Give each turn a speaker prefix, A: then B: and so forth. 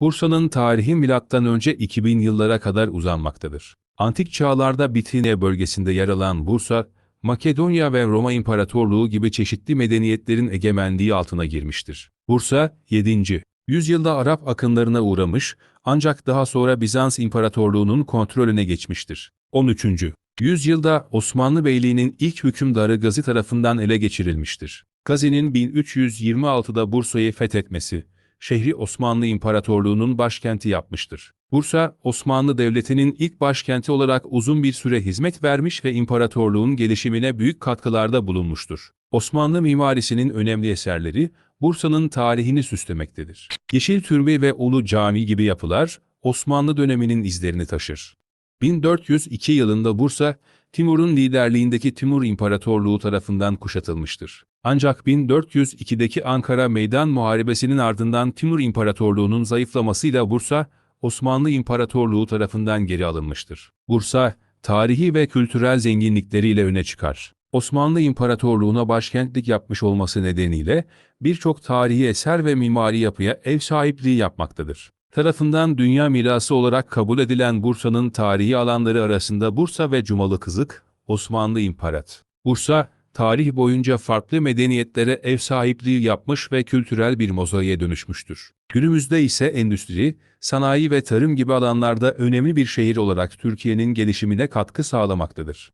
A: Bursa'nın tarihi milattan önce 2000 yıllara kadar uzanmaktadır. Antik çağlarda Bitinye bölgesinde yer alan Bursa, Makedonya ve Roma İmparatorluğu gibi çeşitli medeniyetlerin egemenliği altına girmiştir. Bursa, 7. yüzyılda Arap akınlarına uğramış ancak daha sonra Bizans İmparatorluğu'nun kontrolüne geçmiştir. 13. yüzyılda Osmanlı Beyliği'nin ilk hükümdarı Gazi tarafından ele geçirilmiştir. Gazi'nin 1326'da Bursa'yı fethetmesi, şehri Osmanlı İmparatorluğu'nun başkenti yapmıştır. Bursa, Osmanlı Devleti'nin ilk başkenti olarak uzun bir süre hizmet vermiş ve imparatorluğun gelişimine büyük katkılarda bulunmuştur. Osmanlı mimarisinin önemli eserleri, Bursa'nın tarihini süslemektedir. Yeşil Türbe ve Ulu Cami gibi yapılar, Osmanlı döneminin izlerini taşır. 1402 yılında Bursa, Timur'un liderliğindeki Timur İmparatorluğu tarafından kuşatılmıştır. Ancak 1402'deki Ankara Meydan Muharebesi'nin ardından Timur İmparatorluğu'nun zayıflamasıyla Bursa, Osmanlı İmparatorluğu tarafından geri alınmıştır. Bursa, tarihi ve kültürel zenginlikleriyle öne çıkar. Osmanlı İmparatorluğu'na başkentlik yapmış olması nedeniyle birçok tarihi eser ve mimari yapıya ev sahipliği yapmaktadır. Tarafından dünya mirası olarak kabul edilen Bursa'nın tarihi alanları arasında Bursa ve Cumalı Kızık, Osmanlı İmparat. Bursa, tarih boyunca farklı medeniyetlere ev sahipliği yapmış ve kültürel bir mozaiğe dönüşmüştür. Günümüzde ise endüstri, sanayi ve tarım gibi alanlarda önemli bir şehir olarak Türkiye'nin gelişimine katkı sağlamaktadır.